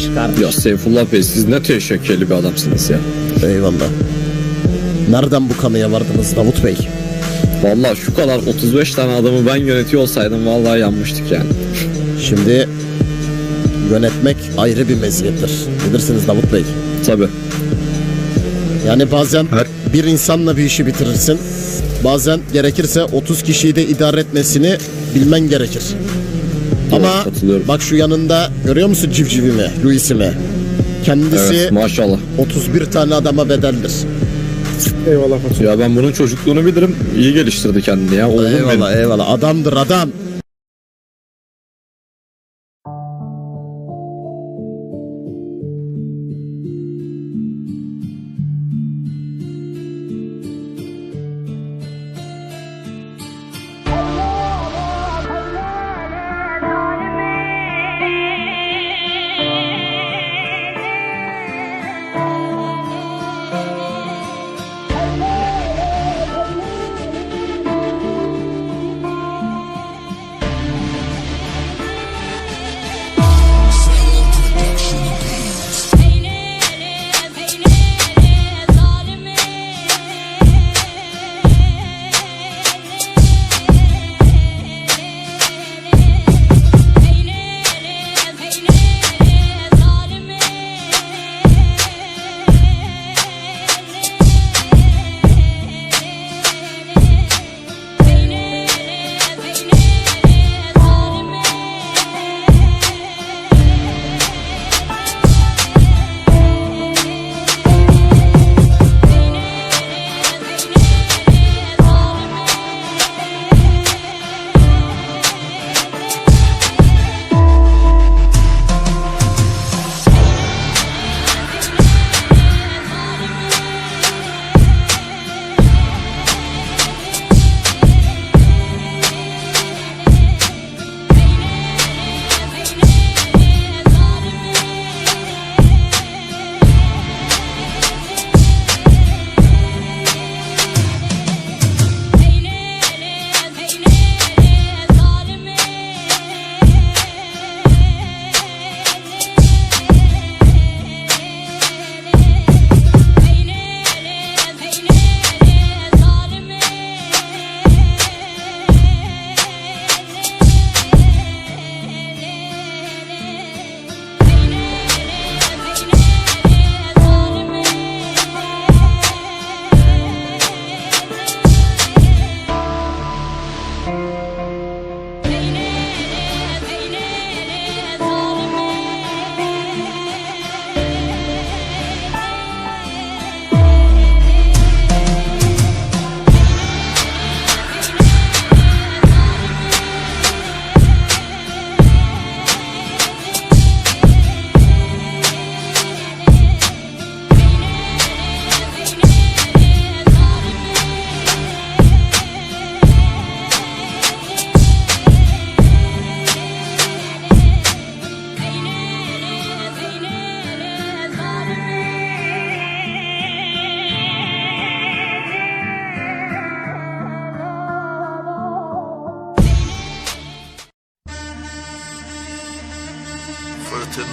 iş kardeş. Ya Seyfullah Bey siz ne teşekkürlü bir adamsınız ya. Eyvallah. Nereden bu kanıya vardınız Davut Bey? Vallahi şu kadar 35 tane adamı ben yönetiyor olsaydım vallahi yanmıştık yani. Şimdi yönetmek ayrı bir meziyettir. Bilirsiniz Davut Bey. Tabi. Yani bazen Her- bir insanla bir işi bitirirsin. Bazen gerekirse 30 kişiyi de idare etmesini bilmen gerekir. Ama katılıyorum. bak şu yanında görüyor musun civcivimi, Louis'imi? Kendisi Evet maşallah. 31 tane adama bedeldir. Eyvallah Fatih. Ya ben bunun çocukluğunu bilirim. İyi geliştirdi kendini ya. Oğlum benim. eyvallah eyvallah adamdır adam.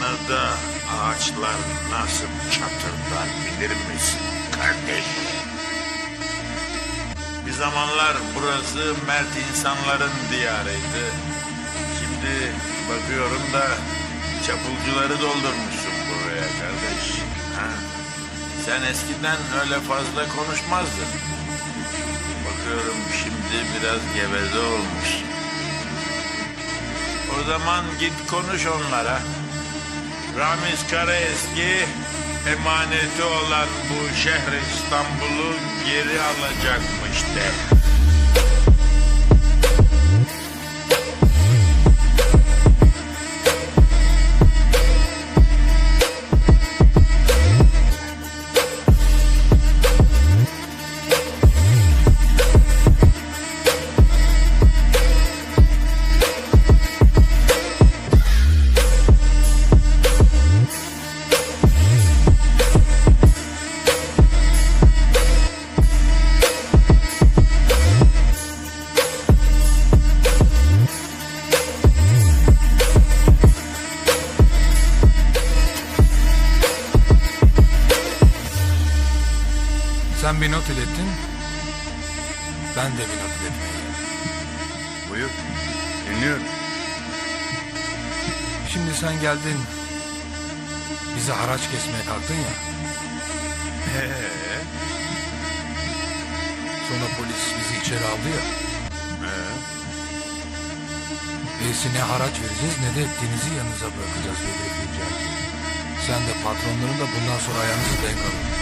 Fırtınada ağaçlar nasıl çatırdar bilir misin kardeş? Bir zamanlar burası mert insanların diyarıydı. Şimdi bakıyorum da çapulcuları doldurmuşsun buraya kardeş. Ha? Sen eskiden öyle fazla konuşmazdın. Bakıyorum şimdi biraz geveze olmuşsun. O zaman git konuş onlara. Ramiz Karaeski emaneti olan bu şehri İstanbul'u geri alacakmış de. Sen bir not ilettin. Ben de bir not geldim. Buyur. Dinliyorum. Şimdi sen geldin. Bize haraç kesmeye kalktın ya. Ee, Sonra polis bizi içeri aldı ya. ee, Neyse ne haraç vereceğiz ne de denizi yanınıza bırakacağız Filcan. Sen de patronların da bundan sonra ayağınızı denk alın.